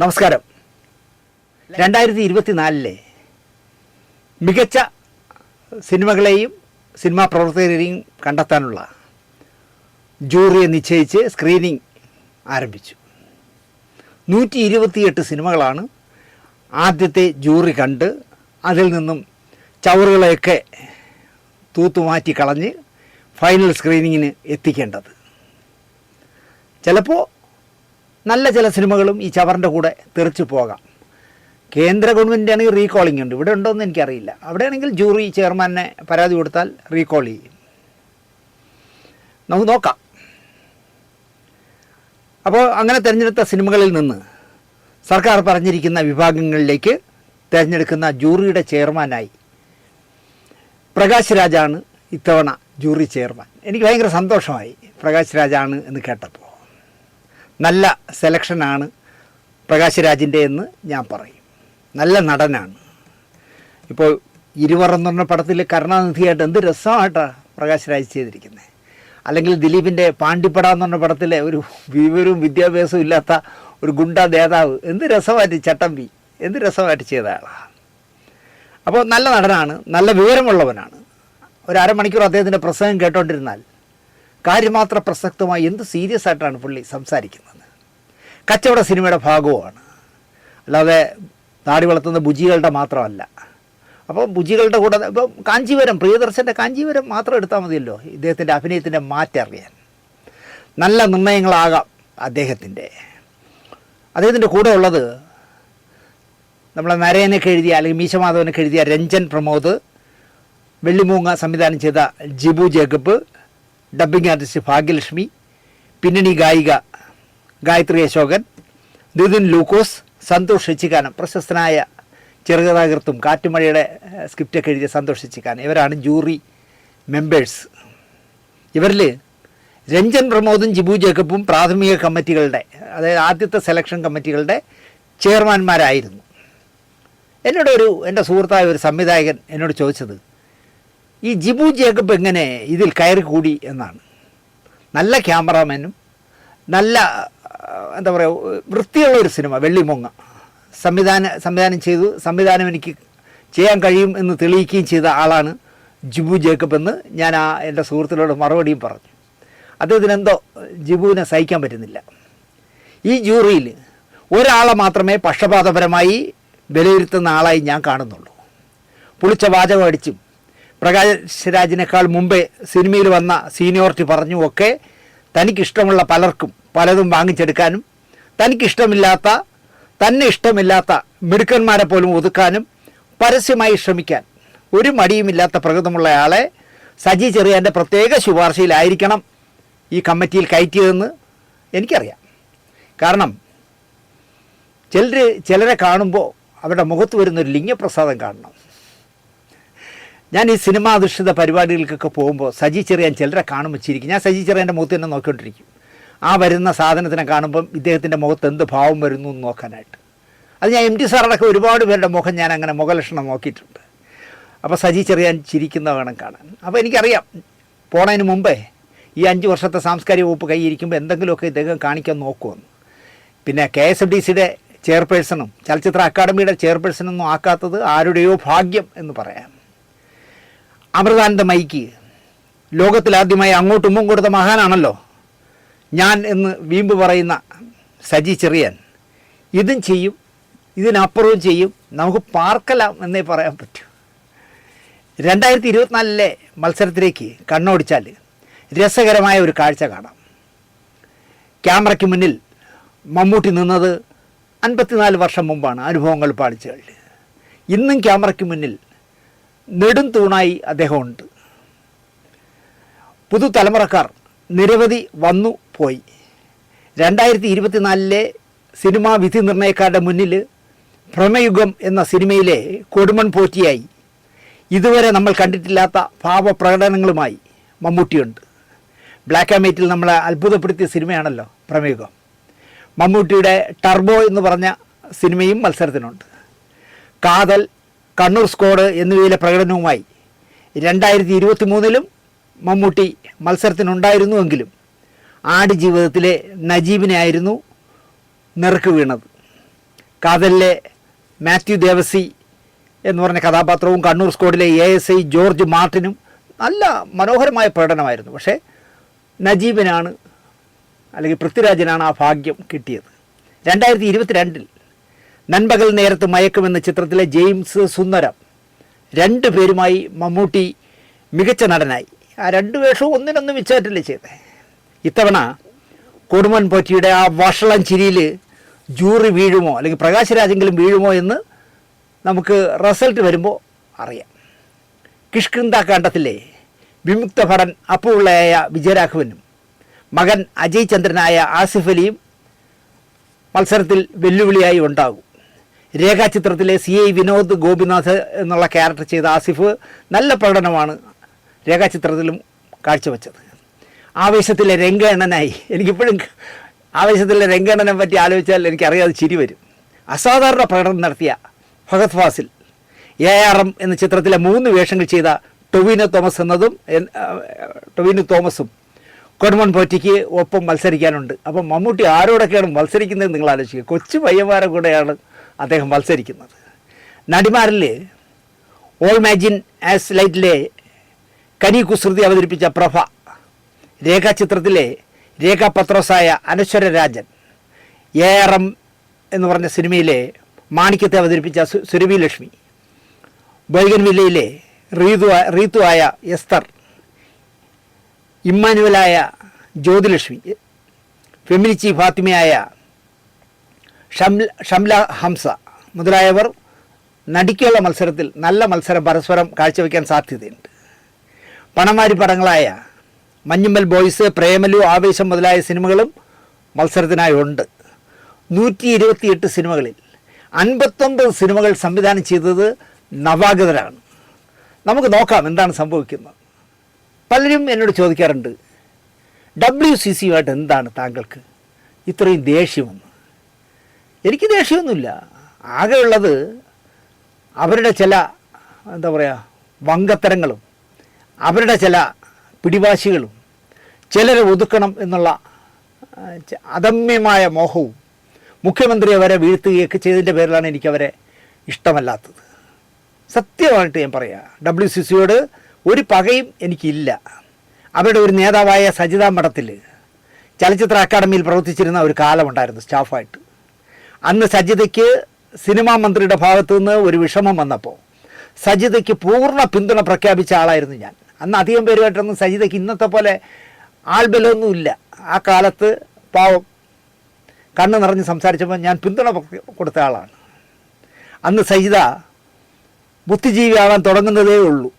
നമസ്കാരം. രണ്ടായിരത്തി ഇരുപത്തിനാലിലെ മികച്ച സിനിമകളെയും സിനിമാ പ്രവർത്തകരെയും കണ്ടെത്താനുള്ള ജൂറിയെ നിശ്ചയിച്ച് സ്ക്രീനിങ് ആരംഭിച്ചു. നൂറ്റി ഇരുപത്തിയെട്ട് സിനിമകളാണ് ആദ്യത്തെ ജൂറി കണ്ട് അതിൽ നിന്നും ചവറുകളെയൊക്കെ തൂത്തുമാറ്റി കളഞ്ഞ് ഫൈനൽ സ്ക്രീനിങ്ങിന് എത്തിക്കേണ്ടത്. ചിലപ്പോൾ നല്ല ചില സിനിമകളും ഈ ചവറിന്റെ കൂടെ തെറിച്ചു പോകാം. കേന്ദ്ര ഗവൺമെന്റ് ആണെങ്കിൽ റീകോളിംഗ് ഉണ്ട്. ഇവിടെ ഉണ്ടോയെന്ന് എനിക്കറിയില്ല. അവിടെയാണെങ്കിൽ ജൂറി ചെയർമാനെ പരാതി കൊടുത്താൽ റീകോൾ ചെയ്യും. നമുക്ക് നോക്കാം. അപ്പോൾ അങ്ങനെ തിരഞ്ഞെടുത്ത സിനിമകളിൽ നിന്ന് സർക്കാർ പറഞ്ഞിരിക്കുന്ന വിഭാഗങ്ങളിലേക്ക് തിരഞ്ഞെടുക്കുന്ന ജൂറിയുടെ ചെയർമാനായി പ്രകാശ് രാജാണ് ഇത്തവണ ജൂറി ചെയർമാൻ എനിക്ക് ഭയങ്കര സന്തോഷമായി പ്രകാശ് രാജാണ് എന്ന് കേട്ടപ്പോൾ. നല്ല സെലക്ഷനാണ് പ്രകാശ് രാജിന്റെ എന്ന് ഞാൻ പറയും. നല്ല നടനാണ്. ഇപ്പോൾ ഇരുവറെന്ന് പറഞ്ഞ പടത്തിൽ കരുണാനിധിയായിട്ട് എന്ത് രസമായിട്ടാണ് പ്രകാശ് രാജ് ചെയ്തിരിക്കുന്നത് അല്ലെങ്കിൽ ദിലീപിന്റെ പാണ്ടിപ്പട എന്ന് പറഞ്ഞ പടത്തിലെ ഒരു വിവരവും വിദ്യാഭ്യാസവും ഇല്ലാത്ത ഒരു ഗുണ്ട നേതാവ് എന്ത് രസമായിട്ട് ചട്ടമ്പി എന്ത് രസമായിട്ട് ചെയ്ത ആളാണ് അപ്പോൾ നല്ല നടനാണ് നല്ല വിവരമുള്ളവനാണ്. ഒരു അരമണിക്കൂർ അദ്ദേഹത്തിന്റെ പ്രസംഗം കേട്ടോണ്ടിരുന്നാൽ കാര്യമാത്ര പ്രസക്തമായി എന്ത് സീരിയസ് ആയിട്ടാണ് പുള്ളി സംസാരിക്കുന്നത്. കച്ചവട സിനിമയുടെ ഭാഗവുമാണ്. അല്ലാതെ താടി വളർത്തുന്ന ബുജികളുടെ മാത്രമല്ല. അപ്പോൾ ബുജികളുടെ കൂടെ ഇപ്പം കാഞ്ചീപുരം പ്രിയദർശന്റെ കാഞ്ചീപുരം മാത്രം എടുത്താൽ മതിയല്ലോ ഇദ്ദേഹത്തിന്റെ അഭിനയത്തിന്റെ മാറ്ററിയാൻ. നല്ല നിർണയങ്ങളാകാം അദ്ദേഹത്തിന്റെ അദ്ദേഹത്തിന്റെ കൂടെ ഉള്ളത് നമ്മളെ നരയനൊക്കെ എഴുതിയ അല്ലെങ്കിൽ മീശമാധവനൊക്കെ എഴുതിയ രഞ്ജൻ പ്രമോദ് വെള്ളിമൂങ്ങ സംവിധാനം ചെയ്ത Jibu Jacob dubbing artist Bhagyalakshmi പിന്നണി ഗായിക ഗായത്രി അശോകൻ നിതിൻ ലൂക്കോസ് സന്തോഷ് ശച്ചിക്കാനം പ്രശസ്തനായ ചെറുകഥാകൃത്തും കാറ്റുമഴയുടെ സ്ക്രിപ്റ്റൊക്കെ എഴുതിയ സന്തോഷ് ശച്ചിക്കാനം ഇവരാണ് ജൂറി മെമ്പേഴ്സ്. ഇവരിൽ രഞ്ജൻ പ്രമോദും ജിബു ജേക്കബും പ്രാഥമിക കമ്മിറ്റികളുടെ അതായത് ആദ്യത്തെ സെലക്ഷൻ കമ്മിറ്റികളുടെ ചെയർമാന്മാരായിരുന്നു എന്നോട് ഒരു എന്റെ സുഹൃത്തായ ഒരു സംവിധായകൻ എന്നോട് ചോദിച്ചത് ഈ ജിബു ജേക്കബ് എങ്ങനെ ഇതിൽ കയറി കൂടി എന്നാണ്. നല്ല ക്യാമറാമാനും നല്ല എന്താ പറയുക വൃത്തിയുള്ള ഒരു സിനിമ വെള്ളിമൊങ്ങ സംവിധാന സംവിധാനം ചെയ്തു സംവിധാനം എനിക്ക് ചെയ്യാൻ കഴിയും എന്ന് തെളിയിക്കുകയും ചെയ്ത ആളാണ് ജിബു ജേക്കബ് എന്ന് ഞാൻ ആ എന്റെ സുഹൃത്തിനോട് മറുപടിയും പറഞ്ഞു. അദ്ദേഹത്തിന് എന്തോ ജിബുവിനെ സഹിക്കാൻ പറ്റുന്നില്ല. ഈ ജൂറിയിൽ ഒരാളെ മാത്രമേ പക്ഷപാതപരമായി വിലയിരുത്തുന്ന ആളായി ഞാൻ കാണുന്നുള്ളൂ. പുളിച്ച വാചകം അടിച്ചും പ്രകാശ് രാജിനേക്കാൾ മുമ്പേ സിനിമയിൽ വന്ന സീനിയോറിറ്റി പറഞ്ഞു ഒക്കെ തനിക്കിഷ്ടമുള്ള പലർക്കും പലതും വാങ്ങിച്ചെടുക്കാനും തനിക്കിഷ്ടമില്ലാത്ത തന്നെ ഇഷ്ടമില്ലാത്ത മിടുക്കന്മാരെ പോലും ഒതുക്കാനും പരസ്യമായി ശ്രമിക്കാൻ ഒരു മടിയുമില്ലാത്ത പ്രകൃതമുള്ള ആളെ സജി ചെറിയാന്റെ പ്രത്യേക ശുപാർശയിലായിരിക്കണം ഈ കമ്മിറ്റിയിൽ കയറ്റിയതെന്ന് എനിക്കറിയാം. കാരണം ചിലർ ചിലരെ കാണുമ്പോൾ അവരുടെ മുഖത്ത് വരുന്നൊരു ലിംഗപ്രസാദം കാണണം. ഞാൻ ഈ സിനിമാ അധിഷ്ഠിത പരിപാടികൾക്കൊക്കെ പോകുമ്പോൾ സജി ചെറിയാൻ ചിലരെ കാണുമ്പോൾ ചിരിക്കും. ഞാൻ സജി ചെറിയാന്റെ മുഖത്ത് തന്നെ നോക്കിക്കൊണ്ടിരിക്കും. ആ വരുന്ന സാധനത്തിനെ കാണുമ്പം ഇദ്ദേഹത്തിന്റെ മുഖത്ത് എന്ത് ഭാവം വരുന്നു എന്ന് നോക്കാനായിട്ട്. അത് ഞാൻ എം ടി സാറടക്കം ഒരുപാട് പേരുടെ മുഖം ഞാൻ അങ്ങനെ മുഖലക്ഷണം നോക്കിയിട്ടുണ്ട്. അപ്പോൾ സജി ചെറിയാൻ ചിരിക്കുന്ന വേണം കാണാൻ. അപ്പോൾ എനിക്കറിയാം പോണതിന് മുമ്പേ ഈ അഞ്ച് വർഷത്തെ സാംസ്കാരിക വകുപ്പ് കൈയിരിക്കുമ്പോൾ എന്തെങ്കിലുമൊക്കെ ഇദ്ദേഹം കാണിക്കാൻ നോക്കുമെന്ന് പിന്നെ കെ എസ് എഫ് ഡി സിയുടെ ചെയർപേഴ്സണും ചലച്ചിത്ര അക്കാദമിയുടെ ചെയർപേഴ്സണൊന്നും ആക്കാത്തത് ആരുടെയോ ഭാഗ്യം എന്ന് പറയാം. അമൃതാനന്ദമയിക്ക്. ലോകത്തിലാദ്യമായി അങ്ങോട്ടും ഇങ്ങോട്ടും കൊടുത്ത മഹാനാണല്ലോ. ഞാൻ എന്ന് വീമ്പ് പറയുന്ന സജി ചെറിയാൻ. ഇതും ചെയ്യും ഇതിനപ്പുറവും ചെയ്യും. നമുക്ക് പാർക്കലാം എന്നേ പറയാൻ പറ്റൂ. രണ്ടായിരത്തി ഇരുപത്തിനാലിലെ മത്സരത്തിലേക്ക് കണ്ണോടിച്ചാൽ രസകരമായ ഒരു കാഴ്ച കാണാം. ക്യാമറയ്ക്ക് മുന്നിൽ മമ്മൂട്ടി നിന്നത് അൻപത്തിനാല് വർഷം മുമ്പാണ് അനുഭവങ്ങൾ പാളിച്ചുകൾ ഇന്നും ക്യാമറയ്ക്ക് മുന്നിൽ നെടും തൂണായി അദ്ദേഹമുണ്ട്. പുതുതലമുറക്കാർ നിരവധി വന്നു പോയി. രണ്ടായിരത്തി ഇരുപത്തിനാലിലെ സിനിമാ വിധി നിർണയക്കാരുടെ മുന്നിൽ ഭ്രമയുഗം എന്ന സിനിമയിലെ കൊടുമൺ പോറ്റിയായി. ഇതുവരെ നമ്മൾ കണ്ടിട്ടില്ലാത്ത ഭാവപ്രകടനങ്ങളുമായി മമ്മൂട്ടിയുണ്ട്. ബ്ലാക്ക് ആൻഡ് വൈറ്റിൽ നമ്മളെ അത്ഭുതപ്പെടുത്തിയ സിനിമയാണല്ലോ ഭ്രമയുഗം. മമ്മൂട്ടിയുടെ ടർബോ എന്ന് പറഞ്ഞ സിനിമയും മത്സരത്തിനുണ്ട്. കാതൽ കണ്ണൂർ സ്ക്വാഡ് എന്നിവയിലെ പ്രകടനവുമായി രണ്ടായിരത്തി ഇരുപത്തി മൂന്നിലും മമ്മൂട്ടി മത്സരത്തിനുണ്ടായിരുന്നുവെങ്കിലും ആട് ജീവിതത്തിലെ നജീബിനെ ആയിരുന്നു നെറുക്ക് വീണത്. കാതലിലെ മാത്യു ദേവസി എന്ന് പറഞ്ഞ കഥാപാത്രവും കണ്ണൂർ സ്ക്വാഡിലെ എ എസ് ഐ ജോർജ് മാർട്ടിനും നല്ല മനോഹരമായ പ്രകടനമായിരുന്നു. പക്ഷേ നജീബിനാണ് അല്ലെങ്കിൽ പൃഥ്വിരാജിനാണ് ആ ഭാഗ്യം കിട്ടിയത്. രണ്ടായിരത്തി ഇരുപത്തിരണ്ടിൽ നൻപകൽ നേരത്ത് മയക്കുമെന്ന ചിത്രത്തിലെ ജെയിംസ് സുന്ദരം രണ്ട് പേരുമായി മമ്മൂട്ടി മികച്ച നടനായി. ആ രണ്ട് വേഷവും ഒന്നിനൊന്നും മിച്ചമായിട്ടല്ലേ ചെയ്തത് ഇത്തവണ കൊടുമൻ പോറ്റിയുടെ ആ വഷളം ചിരിയിൽ ജൂറി വീഴുമോ അല്ലെങ്കിൽ പ്രകാശരാജെങ്കിലും വീഴുമോ എന്ന് നമുക്ക് റിസൾട്ട് വരുമ്പോൾ അറിയാം. കിഷ്കിന്ത കാണ്ഡത്തിലെ വിമുക്ത ഭടൻ അപ്പുള്ളയായ വിജയരാഘവനും മകൻ അജയ് ചന്ദ്രനായ ആസിഫ് അലിയും മത്സരത്തിൽ വെല്ലുവിളിയായി ഉണ്ടാകും. രേഖാചിത്രത്തിലെ സി ഐ വിനോദ് ഗോപിനാഥ് എന്നുള്ള ക്യാരക്ടർ ചെയ്ത ആസിഫ് നല്ല പ്രകടനമാണ് രേഖാചിത്രത്തിലും കാഴ്ചവെച്ചത്. ആവേശത്തിലെ രംഗേണനായി. എനിക്കിപ്പോഴും ആവേശത്തിലെ രംഗേണനെ പറ്റി ആലോചിച്ചാൽ എനിക്കറിയാതെ ചിരി വരും. അസാധാരണ പ്രകടനം നടത്തിയ Bhagat Fazil A R M എന്ന ചിത്രത്തിലെ മൂന്ന് വേഷങ്ങൾ ചെയ്ത ടൊവിനോ തോമസ് എന്നതും ടൊവിനോ തോമസും കൊടുമൺ പോറ്റിക്ക് ഒപ്പം മത്സരിക്കാനുണ്ട്. അപ്പം മമ്മൂട്ടി ആരോടൊക്കെയാണ് മത്സരിക്കുന്നത് നിങ്ങൾ ആലോചിക്കുക. കൊച്ചു പയ്യന്മാരെ കൂടെയാണ് അദ്ദേഹം മത്സരിക്കുന്നത്. നടിമാരിൽ ഓൾ മാജിൻ ആസ് ലൈറ്റിലെ കനി കുസൃതി അവതരിപ്പിച്ച പ്രഭ രേഖാചിത്രത്തിലെ Rekha പത്രോസായ Anaswara Rajan A R M എന്ന് പറഞ്ഞ സിനിമയിലെ മാണിക്യത്തെ അവതരിപ്പിച്ച സുരഭി ലക്ഷ്മി ബൈഗൻവില്ലയിലെ റീതു റീതു ആയ എസ്തർ ഇമ്മാനുവലായ ജ്യോതിലക്ഷ്മി ഫെമിനിച്ചി ഫാത്തിമയായ ഷംല ഹംസ മുതലായവർ നടിക്കുള്ള മത്സരത്തിൽ നല്ല മത്സരം പരസ്പരം കാഴ്ചവെക്കാൻ സാധ്യതയുണ്ട്. പണമാരി പടങ്ങളായ മഞ്ഞുമ്മൽ ബോയ്സ് പ്രേമലു ആവേശം മുതലായ സിനിമകളും മത്സരത്തിനായി ഉണ്ട്. നൂറ്റി ഇരുപത്തിയെട്ട് സിനിമകളിൽ അൻപത്തൊമ്പത് സിനിമകൾ സംവിധാനം ചെയ്തത് നവാഗതരാണ്. നമുക്ക് നോക്കാം എന്താണ് സംഭവിക്കുന്നത്. പലരും എന്നോട് ചോദിക്കാറുണ്ട് ഡബ്ല്യു സി സിയുമായിട്ട് എന്താണ് താങ്കൾക്ക് ഇത്രയും ദേഷ്യമെന്ന് എനിക്ക് ദേഷ്യമൊന്നുമില്ല. ആകെയുള്ളത് അവരുടെ ചില എന്താ പറയുക വങ്കത്തരങ്ങളും അവരുടെ ചില പിടിവാശികളും ചിലരെ ഒതുക്കണം എന്നുള്ള അദമ്യമായ മോഹവും മുഖ്യമന്ത്രി അവരെ വീഴ്ത്തുകയൊക്കെ ചെയ്തതിന്റെ പേരിലാണ് എനിക്കവരെ ഇഷ്ടമല്ലാത്തത്. സത്യമായിട്ട് ഞാൻ പറയാം ഡബ്ല്യു സി സിയോട് ഒരു പകയും എനിക്കില്ല. അവരുടെ ഒരു നേതാവായ സജിത മഠത്തിൽ ചലച്ചിത്ര അക്കാദമിയിൽ പ്രവർത്തിച്ചിരുന്ന ഒരു കാലമുണ്ടായിരുന്നു സ്റ്റാഫായിട്ട്. അന്ന് സജിതയ്ക്ക് സിനിമാ മന്ത്രിയുടെ ഭാഗത്തു നിന്ന് ഒരു വിഷമം വന്നപ്പോൾ സജിതയ്ക്ക് പൂർണ പിന്തുണ പ്രഖ്യാപിച്ച ആളായിരുന്നു ഞാൻ. അന്ന് അധികം പേരുമായിട്ടൊന്നും സജിതയ്ക്ക് ഇന്നത്തെ പോലെ ആൾബലമൊന്നുമില്ല. ആ കാലത്ത് പാവം കണ്ണ് നിറഞ്ഞ് സംസാരിച്ചപ്പോൾ ഞാൻ പിന്തുണ കൊടുത്ത ആളാണ്. അന്ന് സജിത ബുദ്ധിജീവിയാവാൻ തുടങ്ങുന്നതേ ഉള്ളൂ.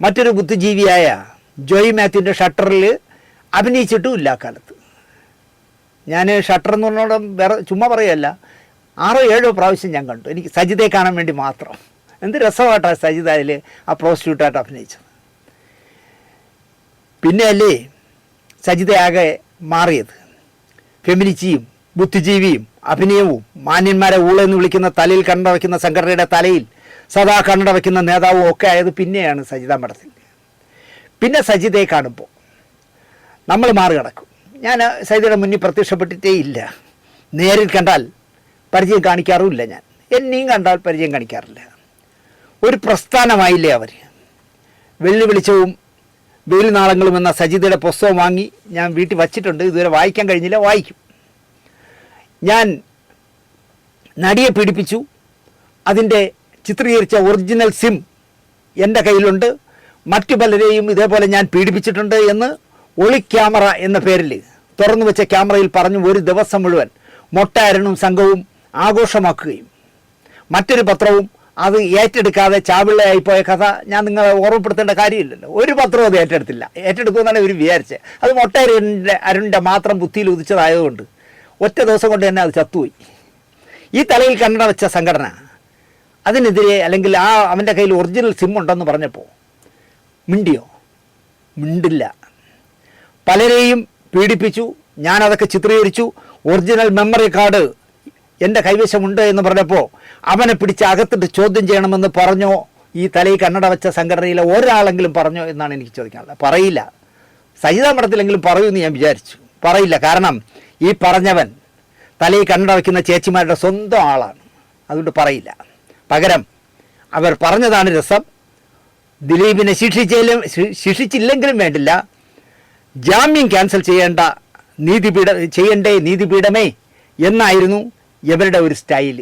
മറ്റൊരു ബുദ്ധിജീവിയായ ജോയി മാത്യുവിന്റെ ഷട്ടറിൽ അഭിനയിച്ചിട്ടുമില്ല ആ കാലത്ത്. ഞാൻ ഷട്ടർ എന്ന് പറഞ്ഞോളം വേറെ ചുമ്മാ പറയല്ല ആറോ ഏഴോ പ്രാവശ്യം ഞാൻ കണ്ടു. എനിക്ക് സജിതയെ കാണാൻ വേണ്ടി മാത്രം. എന്ത് രസമായിട്ടാണ് സജിത അതിൽ ആ പ്രോസ്റ്റിറ്റ്യൂട്ടായിട്ട് അഭിനയിച്ചത്. പിന്നെ അല്ലേ സജിതയാകെ മാറിയത്. ഫെമിനിച്ചിയും ബുദ്ധിജീവിയും അഭിനയവും മാന്യന്മാരെ ഊളെന്ന് വിളിക്കുന്ന തലയിൽ കണ്ണട വയ്ക്കുന്ന സംഘടനയുടെ തലയിൽ സദാ കണ്ണട വയ്ക്കുന്ന നേതാവും ഒക്കെ ആയത് പിന്നെയാണ് സജിത മഠത്തിൽ പിന്നെ സജിതയെ കാണുമ്പോൾ നമ്മൾ മാറി കിടക്കും ഞാൻ സൈദയുടെ മുന്നിൽ പ്രത്യക്ഷപ്പെട്ടിട്ടേ ഇല്ല. നേരിൽ കണ്ടാൽ പരിചയം കാണിക്കാറുമില്ല ഞാൻ. എന്നെയും കണ്ടാൽ പരിചയം കാണിക്കാറില്ല. ഒരു പ്രസ്ഥാനമായില്ലേ അവർ? വെള്ളി വെളിച്ചവും വെയിൽ നാളങ്ങളും എന്ന സജിതയുടെ പുസ്തകം വാങ്ങി ഞാൻ വീട്ടിൽ വച്ചിട്ടുണ്ട്. ഇതുവരെ വായിക്കാൻ കഴിഞ്ഞില്ല വായിക്കും. ഞാൻ നടിയെ പീഡിപ്പിച്ചു. അതിന്റെ ചിത്രീകരിച്ച ഒറിജിനൽ സിം എന്റെ കയ്യിലുണ്ട്. മറ്റു പലരെയും ഇതേപോലെ ഞാൻ പീഡിപ്പിച്ചിട്ടുണ്ട് എന്ന് ഒളി ക്യാമറ എന്ന പേരിൽ തുറന്നു വെച്ച ക്യാമറയിൽ പറഞ്ഞു ഒരു ദിവസം മുഴുവൻ മൊട്ടാരനും സംഘവും ആഘോഷമാക്കുകയും. മറ്റൊരു പത്രവും അത് ഏറ്റെടുക്കാതെ ചാവിള്ളയായി പോയ കഥ ഞാൻ നിങ്ങളെ ഓർമ്മപ്പെടുത്തേണ്ട കാര്യമില്ലല്ലോ. ഒരു പത്രവും അത് ഏറ്റെടുത്തില്ല. ഏറ്റെടുക്കുമെന്നാണ് ഇവർ വിചാരിച്ചത് അത് മൊട്ടരുണിന്റെ അരുണിന്റെ മാത്രം ബുദ്ധിയിൽ ഉദിച്ചതായതുകൊണ്ട് ഒറ്റ ദിവസം കൊണ്ട് തന്നെ അത് ചത്തുപോയി. ഈ തലയിൽ കണ്ണട വെച്ച സംഘടന അതിനെതിരെ അല്ലെങ്കിൽ ആ അവന്റെ കയ്യിൽ ഒറിജിനൽ സിം ഉണ്ടെന്ന് പറഞ്ഞപ്പോൾ മിണ്ടിയോ? മിണ്ടില്ല. പലരെയും പീഡിപ്പിച്ചു ഞാനതൊക്കെ ചിത്രീകരിച്ചു. ഒറിജിനൽ മെമ്മറി കാർഡ് എന്റെ കൈവശമുണ്ട് എന്ന് പറഞ്ഞപ്പോൾ അവനെ പിടിച്ച് അകത്തിട്ട് ചോദ്യം ചെയ്യണമെന്ന് പറഞ്ഞോ? ഈ തലയിൽ കണ്ണട വെച്ച സംഘടനയിലെ ഒരാളെങ്കിലും പറഞ്ഞോ എന്നാണ് എനിക്ക് ചോദിക്കാനുള്ളത്. പറയില്ല. സജിതാ മഠത്തിലെങ്കിലും പറയൂന്ന് ഞാൻ വിചാരിച്ചു. പറയില്ല. കാരണം ഈ പറഞ്ഞവൻ തലയിൽ കണ്ണട വയ്ക്കുന്ന ചേച്ചിമാരുടെ സ്വന്തം ആളാണ്. അതുകൊണ്ട് പറയില്ല. പകരം അവർ പറഞ്ഞതാണ് രസം. ദിലീപിനെ ശിക്ഷിച്ചാലും ശിക്ഷിച്ചില്ലെങ്കിലും വേണ്ടില്ല. ജാമ്യം ക്യാൻസൽ ചെയ്യേണ്ട നീതിപീഠ ചെയ്യണ്ടേ നീതിപീഠമേ എന്നായിരുന്നു ഇവരുടെ ഒരു സ്റ്റൈൽ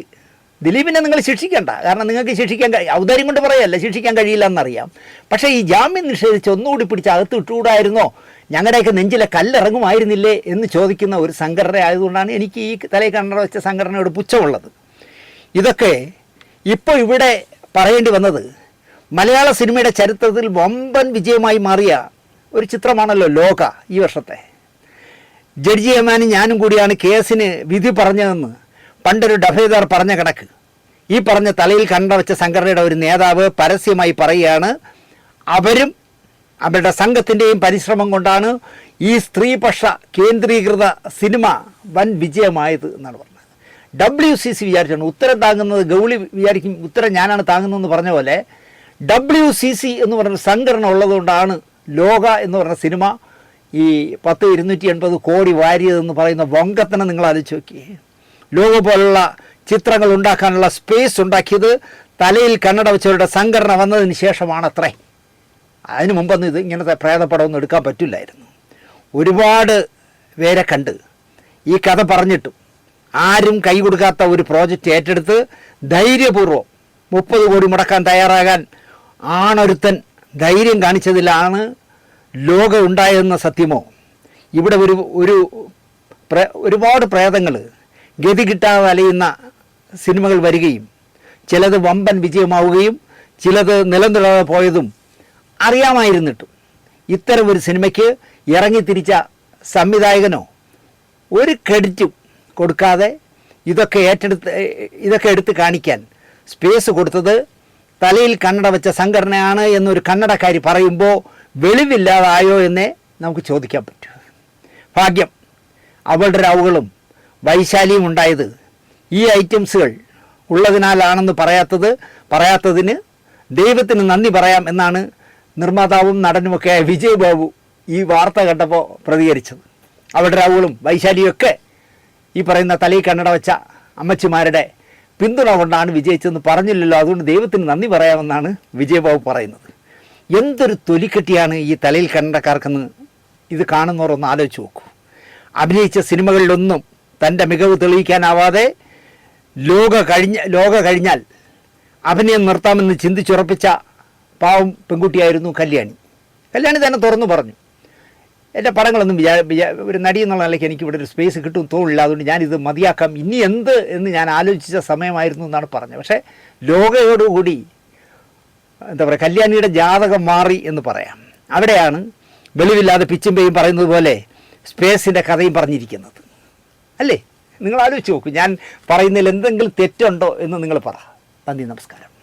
ദിലീപിനെ നിങ്ങൾ ശിക്ഷിക്കണ്ട. കാരണം നിങ്ങൾക്ക് ശിക്ഷിക്കാൻ ഔദാര്യം കൊണ്ട് പറയല്ല ശിക്ഷിക്കാൻ കഴിയില്ല എന്നറിയാം പക്ഷേ ഈ ജാമ്യം നിഷേധിച്ച് ഒന്നുകൂടി പിടിച്ച് അകത്ത് ഇട്ടുകൂടായിരുന്നോ? ഞങ്ങളുടെയൊക്കെ നെഞ്ചിലെ കല്ലിറങ്ങുമായിരുന്നില്ലേ എന്ന് ചോദിക്കുന്ന ഒരു സംഘടന ആയതുകൊണ്ടാണ് എനിക്ക് ഈ തലയിൽ കണ്ണട വെച്ച സംഘടനയോട് പുച്ഛമുള്ളത്. ഇതൊക്കെ ഇപ്പോൾ ഇവിടെ പറയേണ്ടി വന്നത് മലയാള സിനിമയുടെ ചരിത്രത്തിൽ വമ്പൻ വിജയമായി മാറിയ ഒരു ചിത്രമാണല്ലോ ലോക ഈ വർഷത്തെ. ജഡ്ജി എമാനും ഞാനും കൂടിയാണ് കേസിന് വിധി പറഞ്ഞതെന്ന് പണ്ടൊരു ഡഫേദാർ പറഞ്ഞ കണക്ക്. ഈ പറഞ്ഞ തലയിൽ കണ്ട വെച്ച സംഘടനയുടെ ഒരു നേതാവ് പരസ്യമായി പറയുകയാണ് അവരും അവരുടെ സംഘത്തിന്റെയും പരിശ്രമം കൊണ്ടാണ് ഈ സ്ത്രീപക്ഷ കേന്ദ്രീകൃത സിനിമ വൻ വിജയമായത് എന്നാണ് പറഞ്ഞത്. ഡബ്ല്യു സി സി വിചാരിച്ചാണ് ഉത്തരം താങ്ങുന്നത് ഗൗളി വിചാരിക്കും ഉത്തരം ഞാനാണ് താങ്ങുന്നതെന്ന് പറഞ്ഞ പോലെ ഡബ്ല്യു സി സി എന്ന് പറഞ്ഞ സംഘടന ഉള്ളതുകൊണ്ടാണ് ലോക എന്ന് പറഞ്ഞ സിനിമ ഈ പത്ത് ഇരുന്നൂറ്റി എൺപത് കോടി വാരിയതെന്ന് പറയുന്ന വങ്കത്തനെ നിങ്ങൾ ആലോചിച്ച് നോക്കിയേ. ലോക പോലുള്ള ചിത്രങ്ങൾ ഉണ്ടാക്കാനുള്ള സ്പേസ് ഉണ്ടാക്കിയത് തലയിൽ കണ്ണട വെച്ചവരുടെ സംഘടന വന്നതിന് ശേഷമാണത്രേ. അതിന് മുമ്പൊന്നും ഇത് ഇങ്ങനത്തെ പ്രേതപ്പടമൊന്നും എടുക്കാൻ പറ്റില്ലായിരുന്നു. ഒരുപാട് പേരെ കണ്ട് ഈ കഥ പറഞ്ഞിട്ടും ആരും കൈ കൊടുക്കാത്ത ഒരു പ്രോജക്റ്റ് ഏറ്റെടുത്ത് ധൈര്യപൂർവം മുപ്പത് കോടി മുടക്കാൻ തയ്യാറാകാൻ ആണൊരുത്തൻ ധൈര്യം കാണിച്ചതിലാണ് ലോകം ഉണ്ടായെന്ന സത്യമോ? ഇവിടെ ഒരു ഒരു ഒരുപാട് പ്രേതങ്ങൾ ഗതി കിട്ടാതെ അലയുന്ന സിനിമകൾ വരികയും ചിലത് വമ്പൻ വിജയമാവുകയും ചിലത് നിലനിൽക്കാതെ പോയതും അറിയാമായിരുന്നിട്ടും. ഇത്തരം ഒരു സിനിമയ്ക്ക് ഇറങ്ങി തിരിച്ച സംവിധായകനോ ഒരു ക്രെഡിറ്റും കൊടുക്കാതെ ഇതൊക്കെ ഏറ്റെടുത്ത് ഇതൊക്കെ എടുത്ത് കാണിക്കാൻ സ്പേസ് കൊടുത്തത് തലയിൽ കണ്ണട വെച്ച സംഘടനയാണ് എന്നൊരു കന്നടക്കാരി പറയുമ്പോൾ വെളിവില്ലാതായോ എന്നേ നമുക്ക് ചോദിക്കാൻ പറ്റൂ. ഭാഗ്യം അവളുടെ രാവുകളും വൈശാലിയും ഉണ്ടായത് ഈ ഐറ്റംസുകൾ ഉള്ളതിനാലാണെന്ന് പറയാത്തത് പറയാത്തതിന് ദൈവത്തിന് നന്ദി പറയാം എന്നാണ് നിർമ്മാതാവും നടനുമൊക്കെ ആയ വിജയ് ബാബു ഈ വാർത്ത കണ്ടപ്പോൾ പ്രതികരിച്ചത്. അവളുടെ രാവുകളും വൈശാലിയും ഒക്കെ ഈ പറയുന്ന തലയിൽ കണ്ണട വെച്ച അമ്മച്ചിമാരുടെ പിന്തുണ കൊണ്ടാണ് വിജയിച്ചതെന്ന് പറഞ്ഞില്ലല്ലോ. അതുകൊണ്ട് ദൈവത്തിന് നന്ദി പറയാമെന്നാണ് വിജയബാബു പറയുന്നത്. എന്തൊരു തൊലിക്കെട്ടിയാണ് ഈ തലയിൽ കണ്ടക്കാർക്കെന്ന് ഇത് കാണുന്നവരൊന്ന് ആലോചിച്ച് നോക്കൂ. അഭിനയിച്ച സിനിമകളിലൊന്നും തന്റെ മികവ് തെളിയിക്കാനാവാതെ ലോക കഴിഞ്ഞ ലോക കഴിഞ്ഞാൽ അഭിനയം നിർത്താമെന്ന് ചിന്തിച്ചുറപ്പിച്ച പാവം പെൺകുട്ടിയായിരുന്നു കല്യാണി. കല്യാണി തന്നെ തുറന്നു പറഞ്ഞു. എന്റെ പടങ്ങളൊന്നും വിചാ വിചാ ഒരു നടി എന്നുള്ള നിലയ്ക്ക് എനിക്ക് ഇവിടെ ഒരു സ്പേസ് കിട്ടും തോന്നില്ല അതുകൊണ്ട് ഞാനിത് മതിയാക്കാം. ഇനി എന്ത് എന്ന് ഞാൻ ആലോചിച്ച സമയമായിരുന്നു എന്നാണ് പറഞ്ഞത്. പക്ഷേ ലോകയോടുകൂടി എന്താ പറയുക കല്യാണിയുടെ ജാതകം മാറി എന്ന് പറയാം. അവിടെയാണ് വെളിവില്ലാതെ പിച്ചും പേയും പറയുന്നത് പോലെ സ്പേസിന്റെ കഥയും പറഞ്ഞിരിക്കുന്നത്. അല്ലേ? നിങ്ങൾ ആലോചിച്ച് നോക്കൂ. ഞാൻ പറയുന്നതിൽ എന്തെങ്കിലും തെറ്റുണ്ടോ എന്ന് നിങ്ങൾ പറ. നന്ദി നമസ്കാരം.